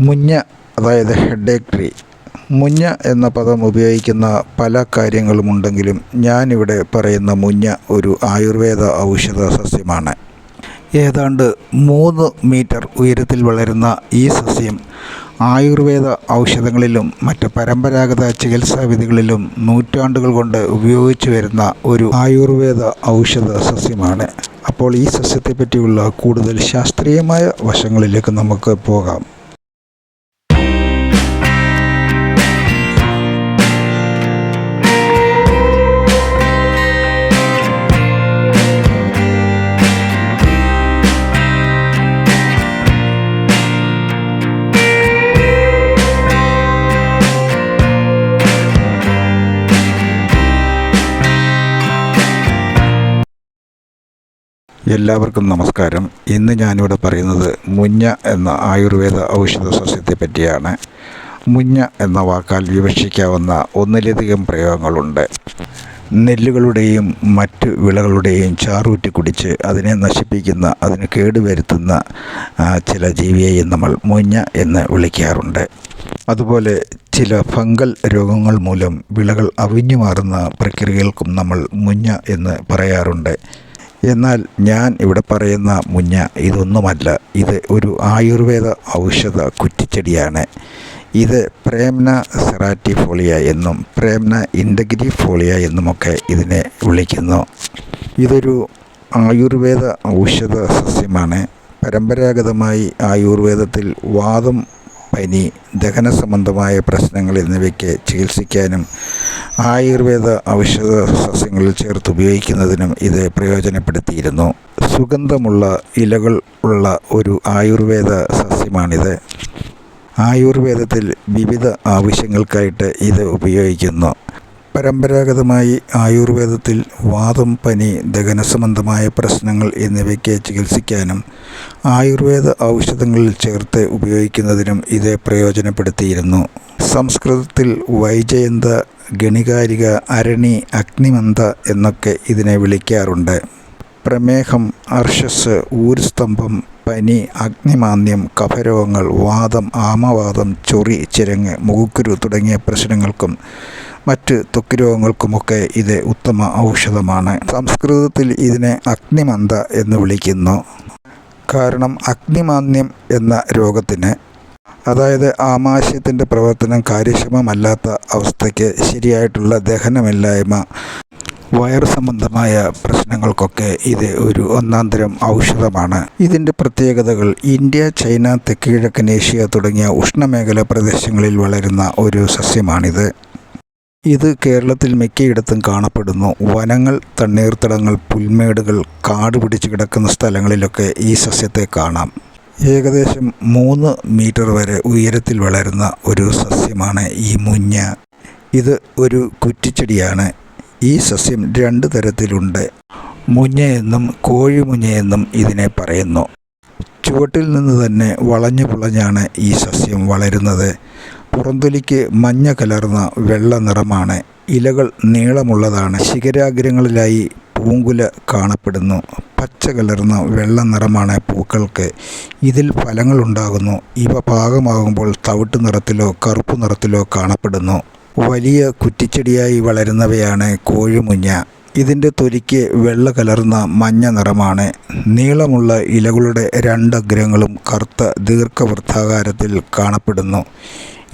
മുഞ്ഞ അതായത് headache tree. മുഞ്ഞ എന്ന പദം ഉപയോഗിക്കുന്ന പല കാര്യങ്ങളുമുണ്ടെങ്കിലും ഞാനിവിടെ പറയുന്ന മുഞ്ഞ ഒരു ആയുർവേദ ഔഷധ സസ്യമാണ്. ഏതാണ്ട് മൂന്ന് മീറ്റർ ഉയരത്തിൽ വളരുന്ന ഈ സസ്യം ആയുർവേദ ഔഷധങ്ങളിലും മറ്റ് പരമ്പരാഗത ചികിത്സാവിധികളിലും നൂറ്റാണ്ടുകൾ കൊണ്ട് ഉപയോഗിച്ചു വരുന്ന ഒരു ആയുർവേദ ഔഷധ സസ്യമാണ്. അപ്പോൾ ഈ സസ്യത്തെപ്പറ്റിയുള്ള കൂടുതൽ ശാസ്ത്രീയമായ വശങ്ങളിലേക്ക് നമുക്ക് പോകാം. എല്ലാവർക്കും നമസ്കാരം. ഇന്ന് ഞാനിവിടെ പറയുന്നത് മുഞ്ഞ എന്ന ആയുർവേദ ഔഷധ സസ്യത്തെ പറ്റിയാണ്. മുഞ്ഞ എന്ന വാക്കാൽ വിവക്ഷിക്കാവുന്ന ഒന്നിലധികം പ്രയോഗങ്ങളുണ്ട്. നെല്ലുകളുടെയും മറ്റ് വിളകളുടെയും ചാറൂറ്റി കുടിച്ച് അതിനെ നശിപ്പിക്കുന്ന അതിന് കേടുവരുത്തുന്ന ചില ജീവിയെയും നമ്മൾ മുഞ്ഞ എന്ന് വിളിക്കാറുണ്ട്. അതുപോലെ ചില ഫംഗൽ രോഗങ്ങൾ മൂലം വിളകൾ അവിഞ്ഞു മാറുന്ന പ്രക്രിയകൾക്കും നമ്മൾ മുഞ്ഞ എന്ന് പറയാറുണ്ട്. എന്നാൽ ഞാൻ ഇവിടെ പറയുന്ന മുഞ്ഞ ഇതൊന്നുമല്ല. ഇത് ഒരു ആയുർവേദ ഔഷധ കുറ്റിച്ചെടിയാണ്. ഇത് പ്രേംന സെറാറ്റി സെറാറ്റിഫോളിയ എന്നും പ്രേംന ഇൻഡഗ്രിഫോളിയ എന്നുമൊക്കെ ഇതിനെ വിളിക്കുന്നു. ഇതൊരു ആയുർവേദ ഔഷധ സസ്യമാണ്. പരമ്പരാഗതമായി ആയുർവേദത്തിൽ വാദം പനി ദഹന സംബന്ധമായ പ്രശ്നങ്ങൾ എന്നിവയ്ക്ക് ചികിത്സിക്കാനും ആയുർവേദ ഔഷധ സസ്യങ്ങളിൽ ചേർത്ത് ഉപയോഗിക്കുന്നതിനും ഇത് പ്രയോജനപ്പെടുത്തിയിരുന്നു. സുഗന്ധമുള്ള ഇലകൾ ഉള്ള ഒരു ആയുർവേദ സസ്യമാണിത്. ആയുർവേദത്തിൽ വിവിധ ആവശ്യങ്ങൾക്കായിട്ട് ഇത് ഉപയോഗിക്കുന്നു. പരമ്പരാഗതമായി ആയുർവേദത്തിൽ വാദം പനി ദഹന സംബന്ധമായ പ്രശ്നങ്ങൾ എന്നിവയ്ക്ക് ചികിത്സിക്കാനും ആയുർവേദ ഔഷധങ്ങളിൽ ചേർത്ത് ഉപയോഗിക്കുന്നതിനും ഇത് പ്രയോജനപ്പെടുത്തിയിരുന്നു. സംസ്കൃതത്തിൽ വൈജയന്ത ഗണികാരിക അരണി അഗ്നിമന്ത എന്നൊക്കെ ഇതിനെ വിളിക്കാറുണ്ട്. പ്രമേഹം അർഷസ് ഊരുസ്തംഭം പനി അഗ്നിമാന്ദ്യം കഫരോഗങ്ങൾ വാദം ആമവാദം ചൊറി ചിരങ്ങ് മുഖക്കുരു തുടങ്ങിയ പ്രശ്നങ്ങൾക്കും മറ്റ് ത്വക്ക് രോഗങ്ങൾക്കുമൊക്കെ ഇത് ഉത്തമ ഔഷധമാണ്. സംസ്കൃതത്തിൽ ഇതിനെ അഗ്നിമന്ത എന്ന് വിളിക്കുന്നു. കാരണം അഗ്നിമാന്യം എന്ന രോഗത്തിന് അതായത് ആമാശയത്തിന്റെ പ്രവർത്തനം കാര്യക്ഷമമല്ലാത്ത അവസ്ഥയ്ക്ക് ശരിയായിട്ടുള്ള ദഹനമില്ലായ്മ വയറ് സംബന്ധമായ പ്രശ്നങ്ങൾക്കൊക്കെ ഇത് ഒരു ഒന്നാന്തരം ഔഷധമാണ്. ഇതിന്റെ പ്രത്യേകതകൾ ഇന്ത്യ ചൈന തെക്കുകിഴക്കൻ ഏഷ്യ തുടങ്ങിയ ഉഷ്ണമേഖല പ്രദേശങ്ങളിൽ വളരുന്ന ഒരു സസ്യമാണിത്. ഇത് കേരളത്തിൽ മിക്കയിടത്തും കാണപ്പെടുന്നു. വനങ്ങൾ തണ്ണീർത്തടങ്ങൾ പുൽമേടുകൾ കാട് പിടിച്ച് കിടക്കുന്ന സ്ഥലങ്ങളിലൊക്കെ ഈ സസ്യത്തെ കാണാം. ഏകദേശം മൂന്ന് മീറ്റർ വരെ ഉയരത്തിൽ വളരുന്ന ഒരു സസ്യമാണ് ഈ മുഞ്ഞ. ഇത് ഒരു കുറ്റിച്ചെടിയാണ്. ഈ സസ്യം രണ്ട് തരത്തിലുണ്ട്. മുഞ്ഞയെന്നും കോഴിമുഞ്ഞയെന്നും ഇതിനെ പറയുന്നു. ചുവട്ടിൽ നിന്ന് തന്നെ വളഞ്ഞു പുളഞ്ഞാണ് ഈ സസ്യം വളരുന്നത്. പുറന്തൊലിക്ക് മഞ്ഞ കലർന്ന വെള്ള നിറമാണ്. ഇലകൾ നീളമുള്ളതാണ്. ശിഖരാഗ്രങ്ങളിലായി പൂങ്കുല കാണപ്പെടുന്നു. പച്ച കലർന്ന വെള്ള നിറമാണ് പൂക്കൾക്ക്. ഇതിൽ ഫലങ്ങളുണ്ടാകുന്നു ഇവ പാകമാകുമ്പോൾ തവിട്ട് നിറത്തിലോ കറുപ്പ് നിറത്തിലോ കാണപ്പെടുന്നു. വലിയ കുറ്റിച്ചെടിയായി വളരുന്നവയാണ് കോഴിമുഞ്ഞ. ഇതിന്റെ തൊലിക്ക് വെള്ള കലർന്ന മഞ്ഞ നിറമാണ്. നീളമുള്ള ഇലകളുടെ രണ്ടഗ്രങ്ങളും കറുത്ത ദീർഘവൃത്താകാരത്തിൽ കാണപ്പെടുന്നു.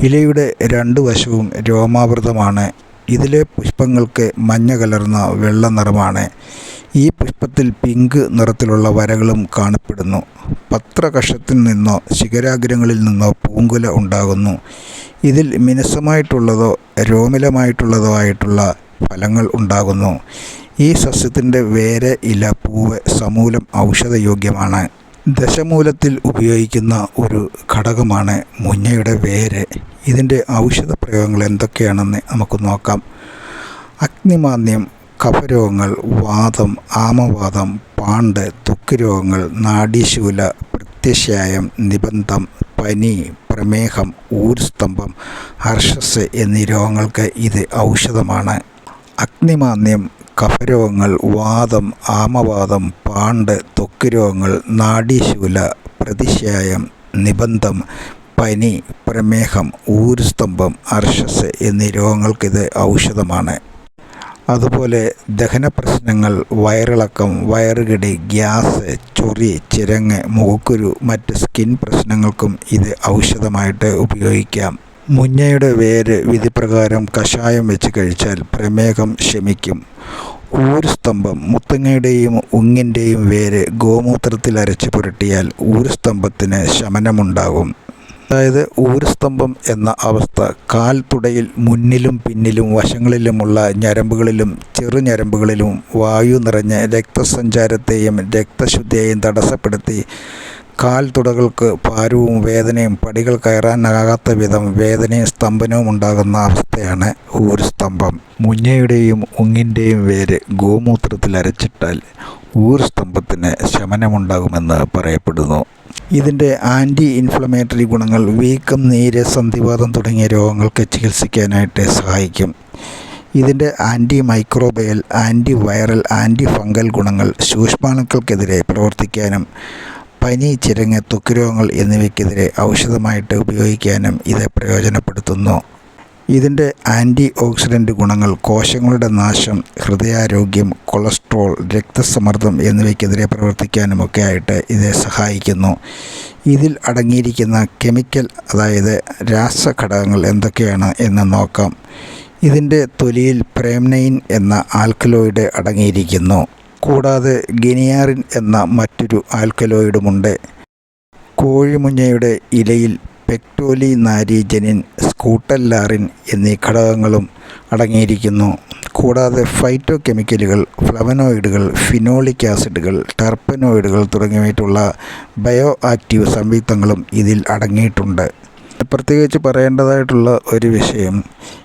ഇലയുടെ രണ്ട് വശവും രോമാവൃതമാണ്. ഇതിലെ പുഷ്പങ്ങൾക്ക് മഞ്ഞ കലർന്ന വെള്ള നിറമാണ്. ഈ പുഷ്പത്തിൽ പിങ്ക് നിറത്തിലുള്ള വരകളും കാണപ്പെടുന്നു. പത്രകഷത്തിൽ നിന്നോ ശിഖരാഗ്രങ്ങളിൽ നിന്നോ പൂങ്കുല ഉണ്ടാകുന്നു. ഇതിൽ മിനുസമായിട്ടുള്ളതോ രോമിലമായിട്ടുള്ളതോ ആയിട്ടുള്ള ഫലങ്ങൾ ഉണ്ടാകുന്നു. ഈ സസ്യത്തിന്റെ വേര് ഇല പൂവ് സമൂലം ഔഷധയോഗ്യമാണ്. ദശമൂലത്തിൽ ഉപയോഗിക്കുന്ന ഒരു ഘടകമാണ് മുഞ്ഞയുടെ വേര്. ഇതിന്റെ ഔഷധ പ്രയോഗങ്ങൾ എന്തൊക്കെയാണെന്ന് നമുക്ക് നോക്കാം. അഗ്നിമാന്യം കഫരോഗങ്ങൾ വാദം ആമവാദം പാണ്ട് ത്വക്ക് രോഗങ്ങൾ നാഡീശൂല പ്രത്യശായം നിബന്ധം പനി പ്രമേഹം ഊർസ്തംഭം ഹർഷസ് എന്നീ രോഗങ്ങൾക്ക് ഇത് ഔഷധമാണ്. അഗ്നിമാന്ദ്യം കഫരോഗങ്ങൾ വാദം ആമവാദം പാണ്ട് ത്വക്ക് രോഗങ്ങൾ നാഡീശൂല പ്രതിശായം നിബന്ധം പനി പ്രമേഹം ഊരുസ്തംഭം അർഷസ് എന്നീ രോഗങ്ങൾക്കിത് ഔഷധമാണ്. അതുപോലെ ദഹന പ്രശ്നങ്ങൾ വയറിളക്കം വയറുകിടി ഗ്യാസ് ചൊറി ചിരങ്ങ് മുഖക്കുരു മറ്റ് സ്കിൻ പ്രശ്നങ്ങൾക്കും ഇത് ഔഷധമായിട്ട് ഉപയോഗിക്കാം. മുഞ്ഞയുടെ വേര് വിധിപ്രകാരം കഷായം വെച്ച് കഴിച്ചാൽ പ്രമേഹം ശമിക്കും. ഊരുസ്തംഭം മുത്തങ്ങയുടെയും ഉങ്ങിന്റെയും വേര് ഗോമൂത്രത്തിൽ അരച്ച് പുരട്ടിയാൽ ഊരുസ്തംഭത്തിന് ശമനമുണ്ടാകും. അതായത് ഊരുസ്തംഭം എന്ന അവസ്ഥ കാൽ തുടയിൽ മുന്നിലും പിന്നിലും വശങ്ങളിലുമുള്ള ഞരമ്പുകളിലും ചെറുഞരമ്പുകളിലും വായു നിറഞ്ഞ് രക്തസഞ്ചാരത്തെയും രക്തശുദ്ധിയെയും തടസ്സപ്പെടുത്തി കാൽ തുടകൾക്ക് ഭാരവും വേദനയും പടികൾ കയറാനാകാത്ത വിധം വേദനയും സ്തംഭനവും ഉണ്ടാകുന്ന അവസ്ഥയാണ് ഊരുസ്തംഭം മുഞ്ഞയുടെയും ഉങ്ങിന്റെയും വേര് ഗോമൂത്രത്തിൽ അരച്ചിട്ടാൽ ഊരുസ്തംഭത്തിന് ശമനമുണ്ടാകുമെന്ന് പറയപ്പെടുന്നു. ഇതിന്റെ ആന്റി ഇൻഫ്ലമേറ്ററി ഗുണങ്ങൾ വീക്കം നീര് സന്ധിവാദം തുടങ്ങിയ രോഗങ്ങൾക്ക് ചികിത്സിക്കാനായിട്ട് സഹായിക്കും. ഇതിന്റെ antimicrobial antiviral antifungal ഗുണങ്ങൾ സൂക്ഷ്മാണുക്കൾക്കെതിരെ പ്രവർത്തിക്കാനും പനി ചിരങ്ങ് ത്വക്ക് രോഗങ്ങൾ എന്നിവയ്ക്കെതിരെ ഔഷധമായിട്ട് ഉപയോഗിക്കാനും ഇത് പ്രയോജനപ്പെടുത്തുന്നു. ഇതിന്റെ ആന്റി ഓക്സിഡന്റ് ഗുണങ്ങൾ കോശങ്ങളുടെ നാശം ഹൃദയാരോഗ്യം കൊളസ്ട്രോൾ രക്തസമ്മർദ്ദം എന്നിവയ്ക്കെതിരെ പ്രവർത്തിക്കാനുമൊക്കെ ആയിട്ട് ഇത് സഹായിക്കുന്നു. ഇതിൽ അടങ്ങിയിരിക്കുന്ന കെമിക്കൽ അതായത് രാസഘടകങ്ങൾ എന്തൊക്കെയാണ് എന്ന് നോക്കാം. ഇതിന്റെ തൊലിയിൽ പ്രേംനൈൻ എന്ന ആൽക്കലോയിഡ് അടങ്ങിയിരിക്കുന്നു. കൂടാതെ ഗിനിയാറിൻ എന്ന മറ്റൊരു ആൽക്കലോയിഡുമുണ്ട്. കോഴിമുഞ്ഞയുടെ ഇലയിൽ പെക്ടോലി നാരീജനിൻ സ്കൂട്ടല്ലാറിൻ എന്നീ ഘടകങ്ങളും അടങ്ങിയിരിക്കുന്നു. കൂടാതെ ഫൈറ്റോ കെമിക്കലുകൾ ഫ്ലവനോയിഡുകൾ ഫിനോളിക് ആസിഡുകൾ ടർപ്പനോയിഡുകൾ തുടങ്ങിയിട്ടുള്ള ബയോ ആക്റ്റീവ് സംയുക്തങ്ങളും ഇതിൽ അടങ്ങിയിട്ടുണ്ട്. പ്രത്യേകിച്ച് പറയേണ്ടതായിട്ടുള്ള ഒരു വിഷയം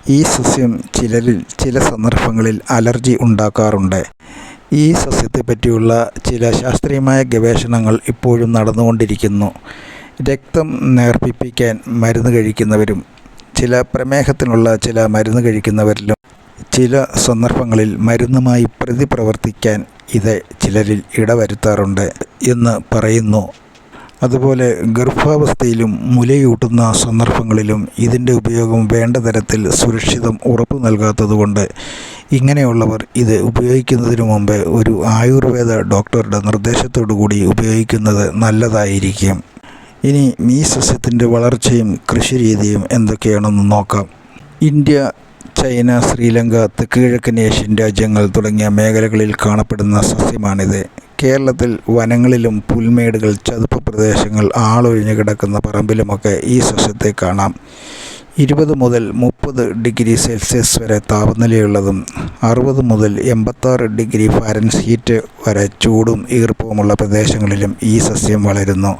ഈ സസ്യം ചിലരിൽ ചില സന്ദർഭങ്ങളിൽ അലർജി ഉണ്ടാക്കാറുണ്ട്. ഈ സസ്യത്തെപ്പറ്റിയുള്ള ചില ശാസ്ത്രീയമായ ഗവേഷണങ്ങൾ ഇപ്പോഴും നടന്നുകൊണ്ടിരിക്കുന്നു. രക്തം നേർപ്പിപ്പിക്കാൻ മരുന്ന് കഴിക്കുന്നവരും ചില പ്രമേഹത്തിനുള്ള ചില മരുന്ന് കഴിക്കുന്നവരിലും ചില സന്ദർഭങ്ങളിൽ മരുന്നുമായി പ്രതിപ്രവർത്തിക്കാൻ ഇത് ചിലരിൽ ഇടവരുത്താറുണ്ട് എന്ന് പറയുന്നു അതുപോലെ ഗർഭാവസ്ഥയിലും മുലയൂട്ടുന്ന സന്ദർഭങ്ങളിലും ഇതിന്റെ ഉപയോഗം വേണ്ട തരത്തിൽ സുരക്ഷിതം ഉറപ്പു നൽകാത്തതുകൊണ്ട് ഇങ്ങനെയുള്ളവർ ഇത് ഉപയോഗിക്കുന്നതിനു മുമ്പ് ഒരു ആയുർവേദ ഡോക്ടറുടെ നിർദ്ദേശത്തോടു കൂടി ഉപയോഗിക്കുന്നത് നല്ലതായിരിക്കും. ഇനി ഈ സസ്യത്തിന്റെ വളർച്ചയും കൃഷിരീതിയും എന്തൊക്കെയാണെന്ന് നോക്കാം. ഇന്ത്യ ചൈന ശ്രീലങ്ക തെക്ക് കിഴക്കൻ ഏഷ്യൻ രാജ്യങ്ങൾ തുടങ്ങിയ മേഖലകളിൽ കാണപ്പെടുന്ന സസ്യമാണിത്. കേരളത്തിൽ വനങ്ങളിലും പുൽമേടുകൾ ചതുപ്പ് പ്രദേശങ്ങൾ ആളൊഴിഞ്ഞു കിടക്കുന്ന പറമ്പിലുമൊക്കെ ഈ സസ്യത്തെ കാണാം. ഇരുപത് മുതൽ മുപ്പത് ഡിഗ്രി സെൽഷ്യസ് വരെ താപനിലയുള്ളതും അറുപത് മുതൽ എൺപത്താറ് ഡിഗ്രി ഫാരൻഹീറ്റ് വരെ ചൂടും ഈർപ്പവുമുള്ള പ്രദേശങ്ങളിലും ഈ സസ്യം വളരുന്നു.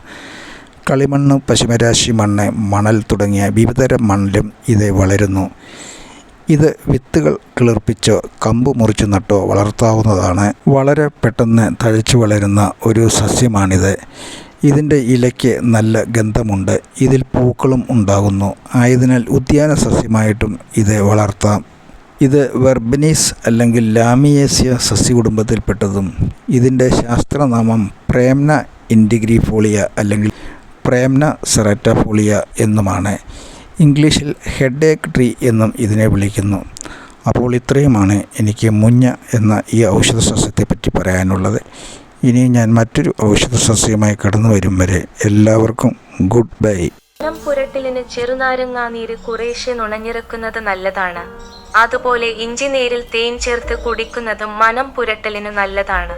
കളിമണ്ണ് പശുമരാശി മണ്ണ് മണൽ തുടങ്ങിയ വിവിധതരം മണ്ണിലും ഇത് വളരുന്നു. ഇത് വിത്തുകൾ കിളിർപ്പിച്ചോ കമ്പ് മുറിച്ചു നട്ടോ വളർത്താവുന്നതാണ്. വളരെ പെട്ടെന്ന് തഴച്ചു വളരുന്ന ഒരു സസ്യമാണിത്. ഇതിന്റെ ഇലയ്ക്ക് നല്ല ഗന്ധമുണ്ട്. ഇതിൽ പൂക്കളും ഉണ്ടാകുന്നു. ആയതിനാൽ ഉദ്യാന സസ്യമായിട്ടും ഇത് വളർത്താം. ഇത് വെർബനീസ് അല്ലെങ്കിൽ ലാമിയേസിയ സസ്യകുടുംബത്തിൽപ്പെട്ടതും ഇതിന്റെ ശാസ്ത്രനാമം പ്രേംന ഇൻഡിഗ്രിഫോളിയ അല്ലെങ്കിൽ പ്രേംന സെററ്റഫോളിയ എന്നുമാണ്. ഇംഗ്ലീഷിൽ ഹെഡേക്ക് ട്രീ എന്നും ഇതിനെ വിളിക്കുന്നു. അപ്പോൾ ഇത്രയുമാണ് എനിക്ക് മുഞ്ഞ എന്ന ഈ ഔഷധ സസ്യത്തെപ്പറ്റി പറയാനുള്ളത്. ഇനി ഞാൻ മറ്റൊരു ഔഷധ സസ്യമായി കടന്നു വരും വരെ എല്ലാവർക്കും ഗുഡ് ബൈ. മനം പുരട്ടലിന് ചെറുനാരങ്ങാ നീര് കുറേശ്ശെ നുണഞ്ഞിറക്കുന്നത് നല്ലതാണ്. അതുപോലെ ഇഞ്ചി നീരിൽ തേൻ ചേർത്ത് കുടിക്കുന്നതും മനം പുരട്ടലിന് നല്ലതാണ്.